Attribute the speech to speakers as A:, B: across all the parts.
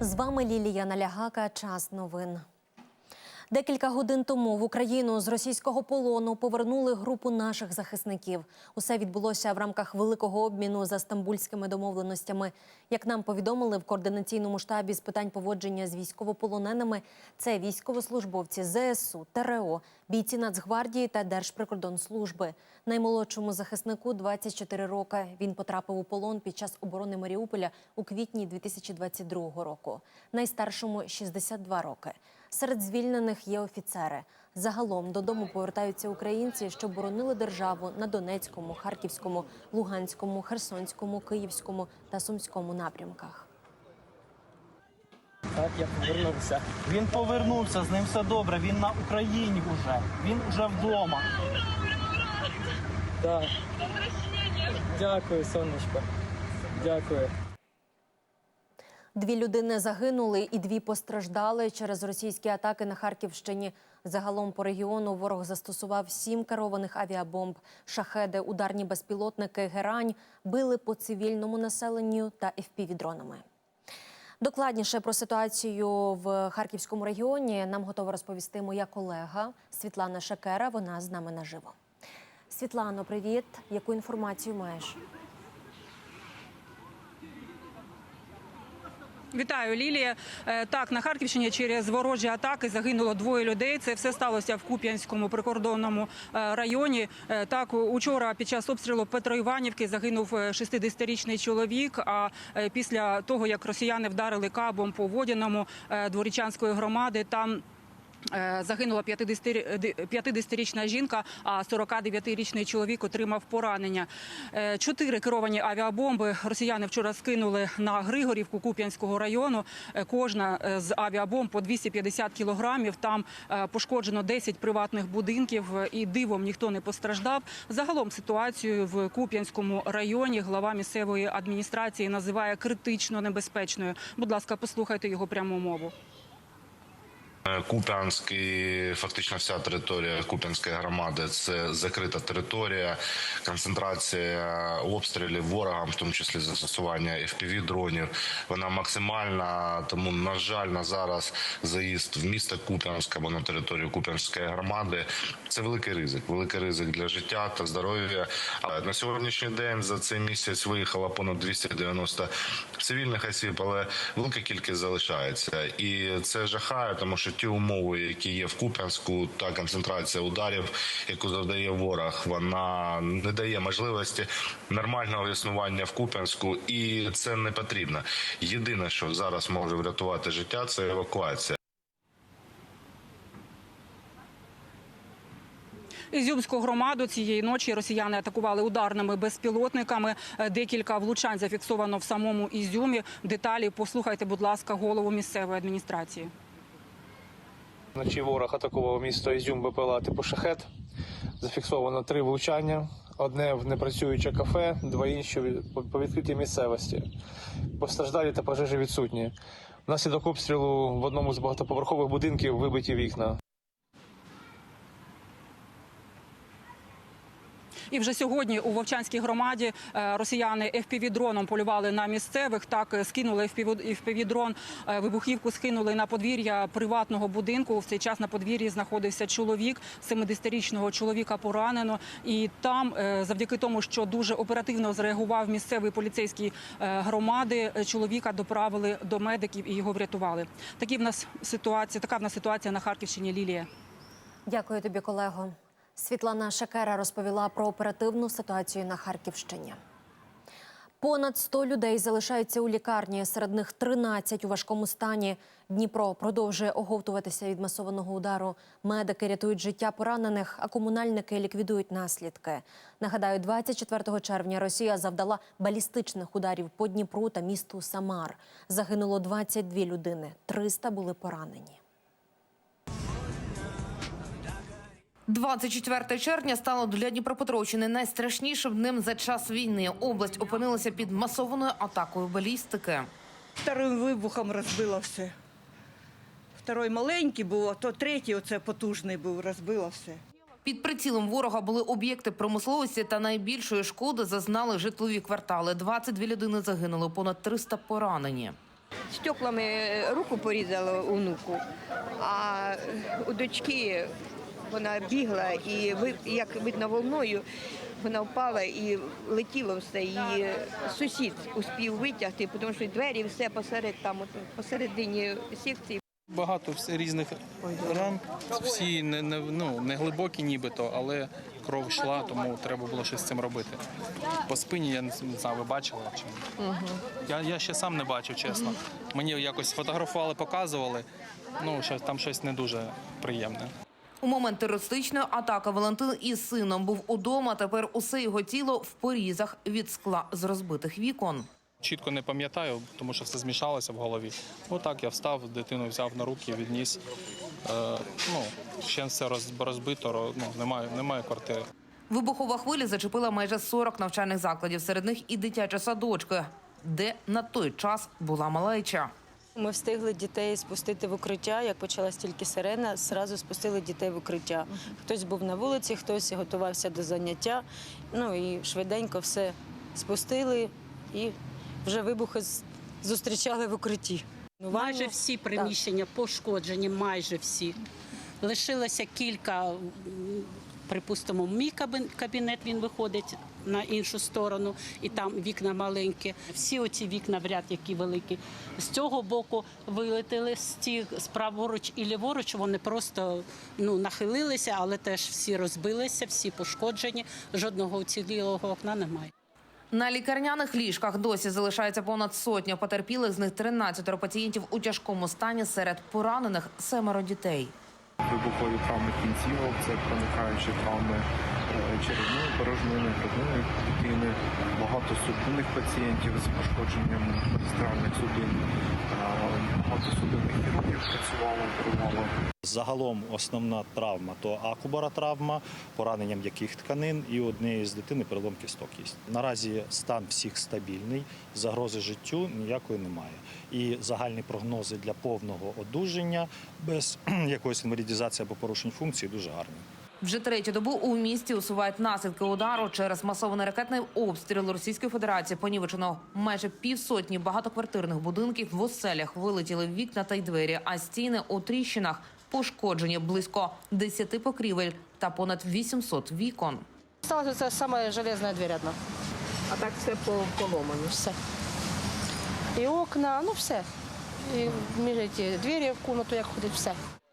A: З вами Лілія Налягака. Час новин. Декілька годин тому в Україну з російського полону повернули групу наших захисників. Усе відбулося в рамках великого обміну за стамбульськими домовленостями. Як нам повідомили в координаційному штабі з питань поводження з військовополоненими, це військовослужбовці ЗСУ, ТРО, бійці Нацгвардії та Держприкордонслужби. Наймолодшому захиснику 24 роки. Він потрапив у полон під час оборони Маріуполя у квітні 2022 року. Найстаршому 62 роки. Серед звільнених є офіцери. Загалом додому повертаються українці, що боронили державу на Донецькому, Харківському, Луганському, Херсонському, Київському та Сумському напрямках.
B: Так, я повернувся. Він повернувся, з ним все добре. Він на Україні вже. Він вже вдома. Так. Дякую, сонечко. Дякую.
A: Дві людини загинули і дві постраждали через російські атаки на Харківщині. Загалом по регіону ворог застосував сім керованих авіабомб. Шахеди, ударні безпілотники, герань били по цивільному населенню та FPV-дронами. Докладніше про ситуацію в Харківському регіоні нам готова розповісти моя колега Світлана Шакера. Вона з нами наживо. Світлано, привіт. Яку інформацію маєш?
C: Вітаю, Лілія. Е, Так, на Харківщині через ворожі атаки загинуло двоє людей. Це все сталося в Куп'янському прикордонному е, районі. Е, Так, учора під час обстрілу Петроіванівки загинув е, 60-річний чоловік. А після того, як росіяни вдарили кабом по Водяному дворічанської громади, там Загинула 50 ди- 50-річна жінка, а 49-річний чоловік отримав поранення. Е, Чотири керовані авіабомби росіяни вчора скинули на Григорівку Куп'янського району. Е, Кожна е, з авіабомб по 250 кілограмів. Там е, пошкоджено 10 приватних будинків е, і дивом ніхто не постраждав. Загалом ситуацію в Куп'янському районі глава місцевої адміністрації називає критично небезпечною. Будь ласка, послухайте його пряму мову.
D: Куп'янський, фактично вся територія Куп'янської громади це закрита територія, концентрація обстрілів ворогам, в тому числі застосування fpv дронів. Вона максимальна. Тому, на жаль, на зараз заїзд в місто Куп'янськ або на територію Куп'янської громади це великий ризик. Великий ризик для життя та здоров'я. Але на сьогоднішній день за цей місяць виїхало понад 290 цивільних осіб, але велика кількість залишається, і це жахає, тому що ті умови, які є в Куп'янську, та концентрація ударів, яку завдає ворог, вона не дає можливості нормального існування в Куп'янську, і це не потрібно. Єдине, що зараз може врятувати життя, це евакуація.
C: Ізюмську громаду цієї ночі росіяни атакували ударними безпілотниками. Декілька влучань зафіксовано в самому Ізюмі. Деталі послухайте, будь ласка, голову місцевої адміністрації.
E: Вночі ворог атакував місто Ізюм БПЛА типу шахет. Зафіксовано три влучання. Одне в непрацююче кафе, два інші по відкритій місцевості. Постраждалі та пожежі відсутні. Внаслідок обстрілу в одному з багатоповерхових будинків вибиті вікна.
C: І вже сьогодні у Вовчанській громаді е, росіяни FPV-дроном полювали на місцевих. Так е, скинули FPV-дрон, е, вибухівку скинули на подвір'я приватного будинку. В цей час на подвір'ї знаходився чоловік. 70-річного чоловіка поранено. І там, завдяки тому, що дуже оперативно зреагував місцевий поліцейський громади, чоловіка доправили до медиків і його врятували. Такі в нас ситуація. Така в нас ситуація на Харківщині. Лілія.
A: Дякую тобі, колего. Світлана Шакера розповіла про оперативну ситуацію на Харківщині. Понад 100 людей залишаються у лікарні, серед них 13 у важкому стані. Дніпро продовжує оговтуватися від масованого удару. Медики рятують життя поранених, а комунальники ліквідують наслідки. Нагадаю, 24 червня Росія завдала балістичних ударів по Дніпру та місту Самар. Загинуло 22 людини, 300 були поранені.
F: 24 червня стало для Дніпропетровщини найстрашнішим днем за час війни. Область опинилася під масованою атакою балістики.
G: Вторим вибухом розбило все. Второй маленький був, а то третій оце потужний був, розбило все.
F: Під прицілом ворога були об'єкти промисловості та найбільшої шкоди зазнали житлові квартали. 22 людини загинули, понад 300 поранені.
H: стеклами руку порізала онуку, а у дочки вона бігла і як видно волною. Вона впала і летіло все. Її сусід успів витягти, тому що двері все посеред там, посередині секції
I: Багато різних ран. Всі не, не, ну, не глибокі нібито, але кров йшла, тому треба було щось з цим робити. По спині я не знаю, ви бачили чи ні? Я, я ще сам не бачив, чесно. Мені якось фотографували, показували. Ну, там щось не дуже приємне.
F: У момент терористичної атаки Валентин із сином був удома. Тепер усе його тіло в порізах від скла з розбитих вікон.
I: Чітко не пам'ятаю, тому що все змішалося в голові. Отак я встав, дитину взяв на руки, відніс. Е, ну, ще все розбито, ро- ну, немає, немає квартири.
F: Вибухова хвиля зачепила майже 40 навчальних закладів. Серед них і дитячі садочки, де на той час була малеча.
J: Ми встигли дітей спустити в укриття. Як почалась тільки сирена, зразу спустили дітей в укриття. Хтось був на вулиці, хтось готувався до заняття. Ну і швиденько все спустили і вже вибухи зустрічали в укритті.
K: Майже всі приміщення пошкоджені, майже всі. Лишилося кілька, припустимо, мій кабін- кабінет він виходить на іншу сторону, і там вікна маленькі. Всі оці вікна в ряд, які великі. З цього боку вилетіли з ті праворуч і ліворуч. Вони просто ну, нахилилися, але теж всі розбилися, всі пошкоджені. Жодного уцілілого окна немає.
F: На лікарняних ліжках досі залишається понад сотня потерпілих. З них 13 пацієнтів у тяжкому стані. Серед поранених семеро дітей.
L: Вибухові травми кінцівок, це проникаючі травми е, черевної порожнини, грудної клітини, багато судинних пацієнтів з пошкодженням магістральних судин, Е, багато судинних хірургів працювало, оперувало.
B: Загалом основна травма то акубара травма, поранення м'яких тканин і однієї з дитини перелом кісток є. Наразі стан всіх стабільний, загрози життю ніякої немає. І загальні прогнози для повного одужання без якоїсь інвалідізації або порушень функцій дуже гарні.
F: Вже третю добу у місті усувають наслідки удару через масований ракетний обстріл Російської Федерації. Понівечено майже півсотні багатоквартирних будинків в оселях вилетіли вікна та й двері, а стіни у тріщинах пошкоджені близько 10 покрівель та понад 800 вікон.
J: Сталося це саме железна двір одна.
H: А так все поломано.
J: Все. І окна, ну все. І між ці двері в кімнату, як ходить, все.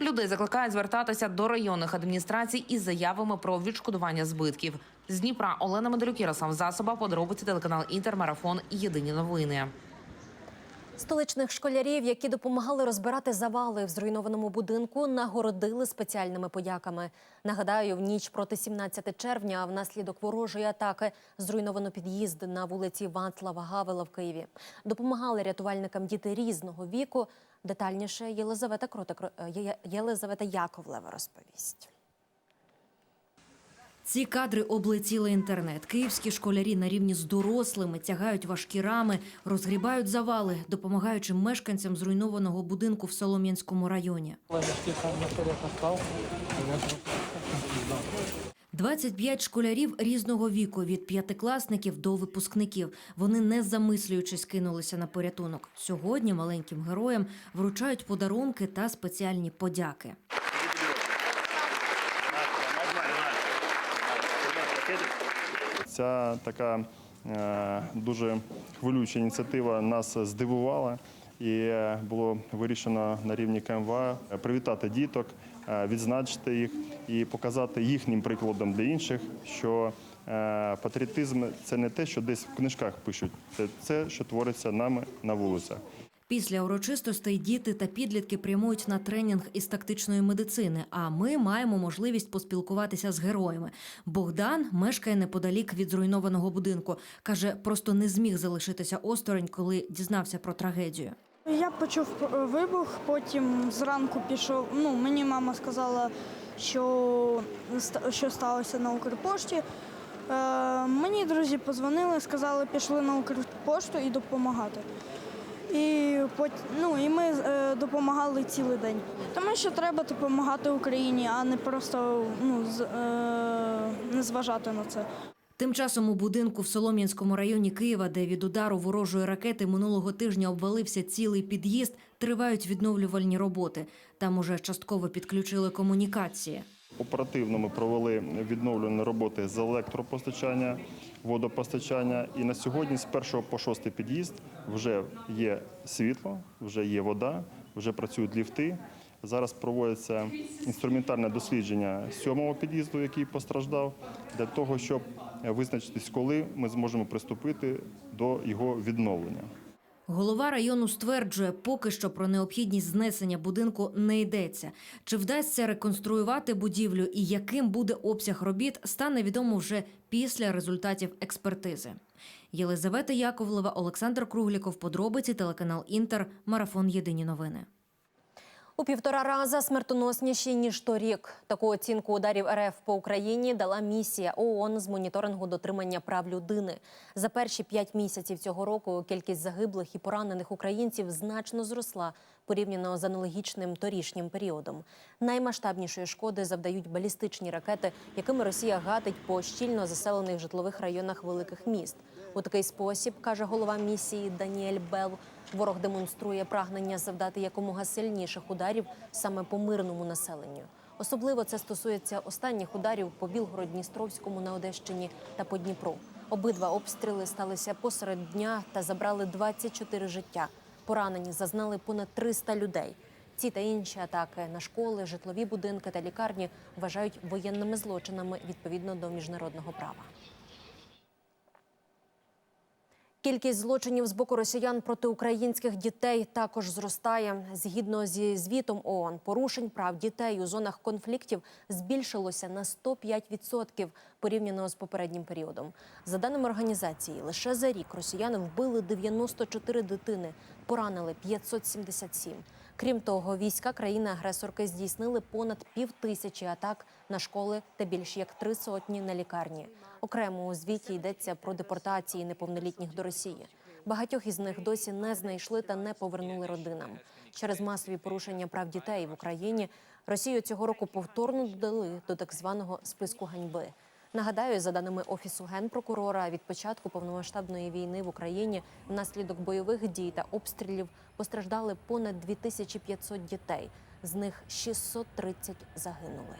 F: Людей закликають звертатися до районних адміністрацій із заявами про відшкодування збитків. З Дніпра Олена Медалюк, Засоба, подробиці телеканал Інтермарафон. Єдині новини.
A: Столичних школярів, які допомагали розбирати завали в зруйнованому будинку, нагородили спеціальними подяками. Нагадаю, в ніч проти 17 червня внаслідок ворожої атаки зруйновано під'їзд на вулиці Вацлава Гавела в Києві. Допомагали рятувальникам діти різного віку. Детальніше Єлизавета Кротик, Єлизавета Яковлева розповість.
M: Ці кадри облетіли інтернет. Київські школярі на рівні з дорослими тягають важкі рами, розгрібають завали, допомагаючи мешканцям зруйнованого будинку в Солом'янському районі. 25 школярів різного віку від п'ятикласників до випускників. Вони не замислюючись кинулися на порятунок. Сьогодні маленьким героям вручають подарунки та спеціальні подяки.
L: Ця така е, дуже хвилююча ініціатива нас здивувала. І е, було вирішено на рівні КМВА привітати діток, е, відзначити їх і показати їхнім прикладом для інших, що патріотизм це не те, що десь в книжках пишуть, це це, що твориться нами на вулицях.
M: Після урочистостей діти та підлітки прямують на тренінг із тактичної медицини. А ми маємо можливість поспілкуватися з героями. Богдан мешкає неподалік від зруйнованого будинку. каже, просто не зміг залишитися осторонь, коли дізнався про трагедію.
N: Я почув е, вибух, потім зранку пішов. Ну, мені мама сказала, що, що сталося на Укрпошті. Е, мені друзі позвонили, сказали, пішли на Укрпошту і допомагати. І, ну, і ми е, допомагали цілий день. Тому що треба допомагати Україні, а не просто ну, з, е, не зважати на це.
M: Тим часом у будинку в Солом'янському районі Києва, де від удару ворожої ракети минулого тижня обвалився цілий під'їзд, тривають відновлювальні роботи. Там уже частково підключили комунікації.
L: Оперативно ми провели відновлювальні роботи з електропостачання, водопостачання. І на сьогодні з першого по шостий під'їзд вже є світло, вже є вода, вже працюють ліфти. Зараз проводиться інструментальне дослідження сьомого під'їзду, який постраждав, для того, щоб визначитись, коли ми зможемо приступити до його відновлення.
M: Голова району стверджує, поки що про необхідність знесення будинку не йдеться. Чи вдасться реконструювати будівлю і яким буде обсяг робіт, стане відомо вже після результатів експертизи. Єлизавета Яковлева, Олександр Кругліков, подробиці, телеканал Інтер, марафон Єдині новини.
A: У півтора рази смертоносніші ніж торік. Таку оцінку ударів РФ по Україні дала місія ООН з моніторингу дотримання прав людини. За перші п'ять місяців цього року кількість загиблих і поранених українців значно зросла порівняно з аналогічним торішнім періодом. Наймасштабнішої шкоди завдають балістичні ракети, якими Росія гатить по щільно заселених житлових районах великих міст. У такий спосіб каже голова місії Даніель Бел. Ворог демонструє прагнення завдати якомога сильніших ударів саме по мирному населенню. Особливо це стосується останніх ударів по Білгород-Дністровському на Одещині та по Дніпру. Обидва обстріли сталися посеред дня та забрали 24 життя. Поранені зазнали понад 300 людей. Ці та інші атаки на школи, житлові будинки та лікарні вважають воєнними злочинами відповідно до міжнародного права. Кількість злочинів з боку росіян проти українських дітей також зростає. Згідно зі звітом ООН, порушень прав дітей у зонах конфліктів збільшилося на 105% порівняно з попереднім періодом. За даними організації, лише за рік росіяни вбили 94 дитини, поранили 577. Крім того, війська країни-агресорки здійснили понад півтисячі атак на школи та більш як три сотні на лікарні. Окремо у звіті йдеться про депортації неповнолітніх до Росії. Багатьох із них досі не знайшли та не повернули родинам. Через масові порушення прав дітей в Україні Росію цього року повторно додали до так званого списку ганьби. Нагадаю, за даними офісу генпрокурора, від початку повномасштабної війни в Україні внаслідок бойових дій та обстрілів постраждали понад 2500 дітей. З них 630 загинули.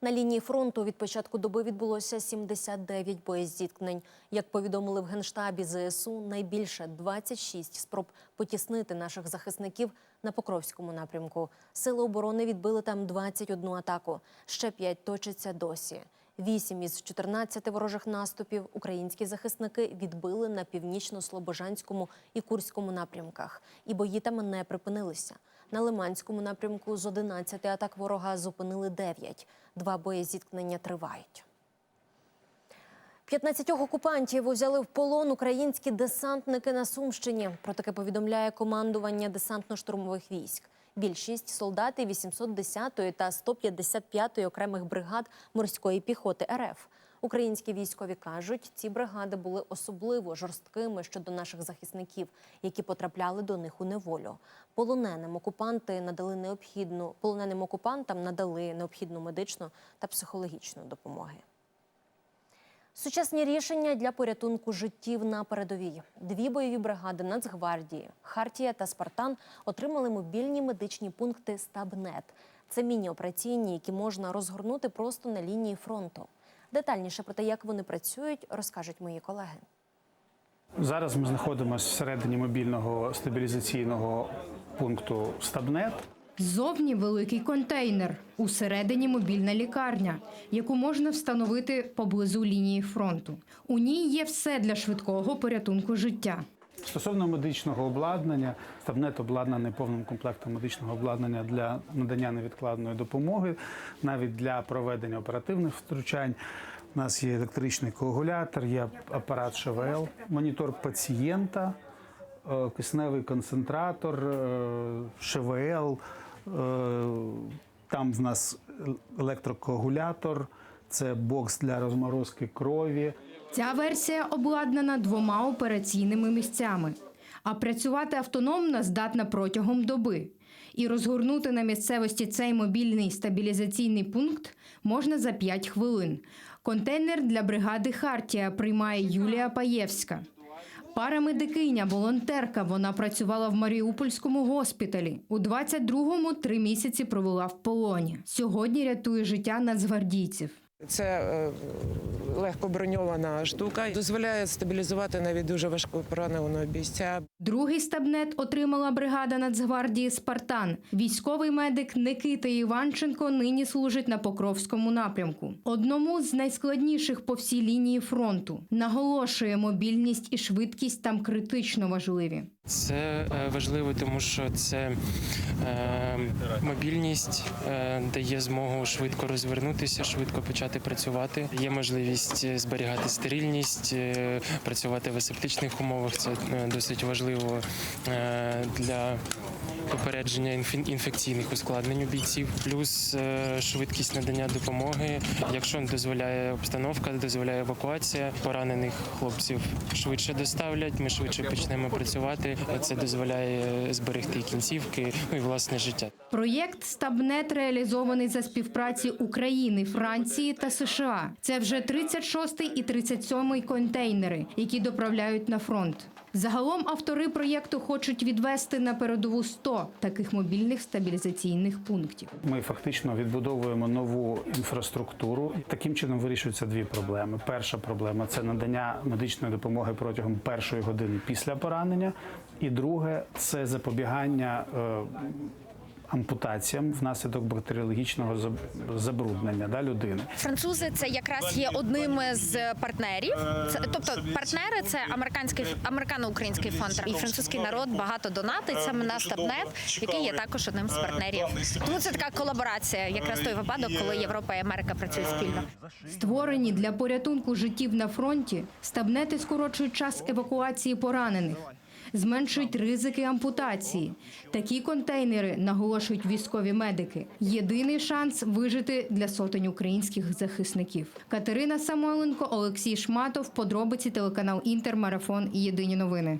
A: На лінії фронту від початку доби відбулося 79 боєзіткнень. Як повідомили в генштабі ЗСУ, найбільше 26 спроб потіснити наших захисників на Покровському напрямку. Сили оборони відбили там 21 атаку. Ще 5 точаться досі. Вісім із 14 ворожих наступів українські захисники відбили на північно-слобожанському і курському напрямках. І бої там не припинилися. На Лиманському напрямку з 11 атак ворога зупинили 9. Два боєзіткнення тривають. 15 окупантів узяли в полон українські десантники на Сумщині. Про таке повідомляє командування десантно-штурмових військ. Більшість солдати 810-ї та 155-ї окремих бригад морської піхоти РФ. Українські військові кажуть, ці бригади були особливо жорсткими щодо наших захисників, які потрапляли до них у неволю. Полоненим окупанти надали необхідну полоненим окупантам надали необхідну медичну та психологічну допомоги. Сучасні рішення для порятунку життів на передовій. Дві бойові бригади Нацгвардії, Хартія та Спартан отримали мобільні медичні пункти Стабнет. Це міні-операційні, які можна розгорнути просто на лінії фронту. Детальніше про те, як вони працюють, розкажуть мої колеги.
O: Зараз ми знаходимося всередині мобільного стабілізаційного пункту Стабнет.
P: Ззовні великий контейнер, усередині мобільна лікарня, яку можна встановити поблизу лінії фронту. У ній є все для швидкого порятунку життя.
O: Стосовно медичного обладнання, Стабнет обладнаний повним комплектом медичного обладнання для надання невідкладної допомоги, навіть для проведення оперативних втручань. У нас є електричний коагулятор, є апарат ШВЛ, монітор пацієнта, е, кисневий концентратор, е, ШВЛ. е, Там в нас електрокоагулятор, це бокс для розморозки крові.
P: Ця версія обладнана двома операційними місцями, а працювати автономно здатна протягом доби. І розгорнути на місцевості цей мобільний стабілізаційний пункт можна за 5 хвилин. Контейнер для бригади Хартія приймає Юлія Паєвська. Парамедикиня, волонтерка. Вона працювала в Маріупольському госпіталі. У 22-му три місяці провела в полоні. Сьогодні рятує життя нацгвардійців.
Q: Це е, легко броньована штука, дозволяє стабілізувати навіть дуже важко пораненого бійця.
P: Другий стабнет отримала бригада Нацгвардії Спартан. Військовий медик Никита Іванченко нині служить на Покровському напрямку. Одному з найскладніших по всій лінії фронту. Наголошує, мобільність і швидкість там критично важливі.
R: Це е, важливо, тому що це е, мобільність е, дає змогу швидко розвернутися, швидко почати працювати. Є можливість зберігати стерильність, е, працювати в асептичних умовах. Це е, досить важливо е, для попередження інфекційних ускладнень у бійців. Плюс е, швидкість надання допомоги. Якщо дозволяє обстановка, дозволяє евакуація поранених хлопців швидше доставлять. Ми швидше почнемо працювати. Це дозволяє зберегти кінцівки, ну і власне життя.
P: Проєкт Стабнет реалізований за співпраці України, Франції та США. Це вже 36-й і 37-й контейнери, які доправляють на фронт. Загалом автори проєкту хочуть відвести на передову 100 таких мобільних стабілізаційних пунктів.
O: Ми фактично відбудовуємо нову інфраструктуру. Таким чином вирішуються дві проблеми. Перша проблема це надання медичної допомоги протягом першої години після поранення, і друге це запобігання. Ампутаціям внаслідок бактеріологічного заб- забруднення да, людини.
S: Французи це якраз є одним з партнерів. Це тобто партнери це американський американо-український фонд. І французький народ багато донатить саме на Стабнет, який є також одним з партнерів. Тому це така колаборація, якраз той випадок, коли Європа і Америка працюють спільно.
P: Створені для порятунку життів на фронті, стабнети скорочують час евакуації поранених, зменшують ризики ампутації. Такі контейнери наголошують військові медики. Єдиний шанс вижити для сотень українських захисників. Катерина Самойленко, Олексій Шматов. Подробиці телеканал Інтер, Марафон і Єдині новини.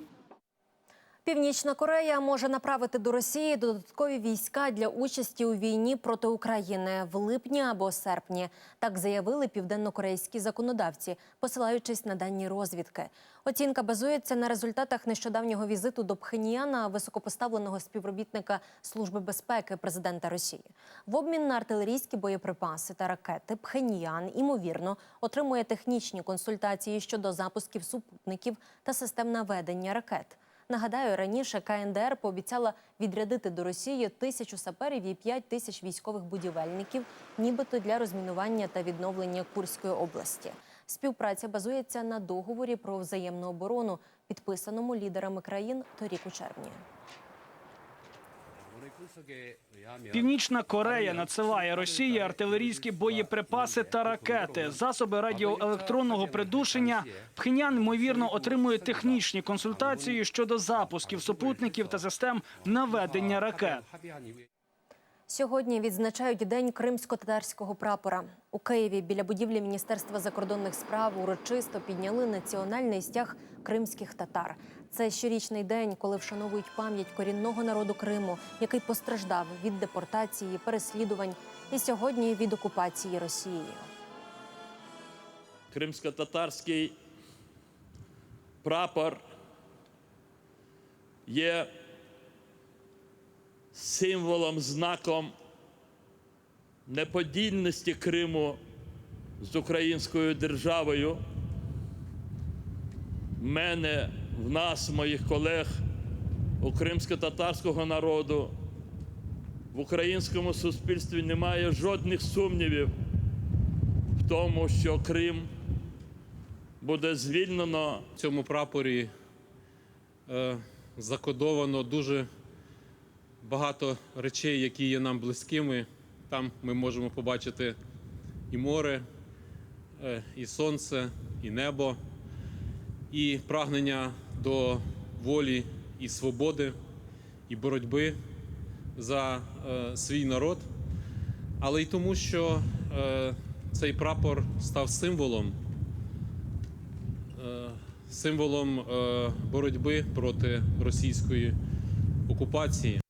A: Північна Корея може направити до Росії додаткові війська для участі у війні проти України в липні або серпні. Так заявили південнокорейські законодавці, посилаючись на дані розвідки. Оцінка базується на результатах нещодавнього візиту до Пхеньяна високопоставленого співробітника Служби безпеки президента Росії. В обмін на артилерійські боєприпаси та ракети Пхеньян імовірно отримує технічні консультації щодо запусків супутників та систем наведення ракет. Нагадаю, раніше КНДР пообіцяла відрядити до Росії тисячу саперів і п'ять тисяч військових будівельників, нібито для розмінування та відновлення Курської області. Співпраця базується на договорі про взаємну оборону, підписаному лідерами країн торік у червні.
T: Північна Корея надсилає Росії артилерійські боєприпаси та ракети, засоби радіоелектронного придушення. Пхенян ймовірно отримує технічні консультації щодо запусків супутників та систем наведення ракет.
A: Сьогодні відзначають день кримсько-татарського прапора. У Києві біля будівлі Міністерства закордонних справ урочисто підняли національний стяг кримських татар. Це щорічний день, коли вшановують пам'ять корінного народу Криму, який постраждав від депортації, переслідувань і сьогодні від окупації Росією.
U: Кримсько-татарський прапор є символом, знаком неподільності Криму з українською державою. Мене, в нас, моїх колег, у кримсько-татарського народу, в українському суспільстві немає жодних сумнівів в тому, що Крим буде звільнено.
V: В цьому прапорі е, закодовано дуже багато речей, які є нам близькими. Там ми можемо побачити і море, е, і сонце, і небо, і прагнення до волі і свободи, і боротьби за е, свій народ, але й тому, що е, цей прапор став символом е, символом боротьби проти російської окупації.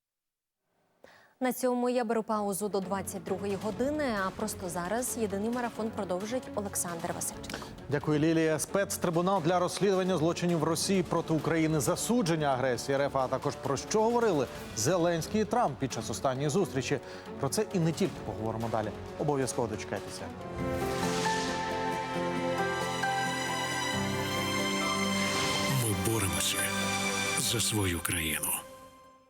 A: На цьому я беру паузу до 22-ї години. А просто зараз єдиний марафон продовжить Олександр Васильченко.
W: Дякую, Лілія. Спецтрибунал для розслідування злочинів Росії проти України, засудження агресії РФ, а також про що говорили Зеленський і Трамп під час останньої зустрічі. Про це і не тільки поговоримо далі. Обов'язково дочекайтеся.
X: Ми боремося за свою країну.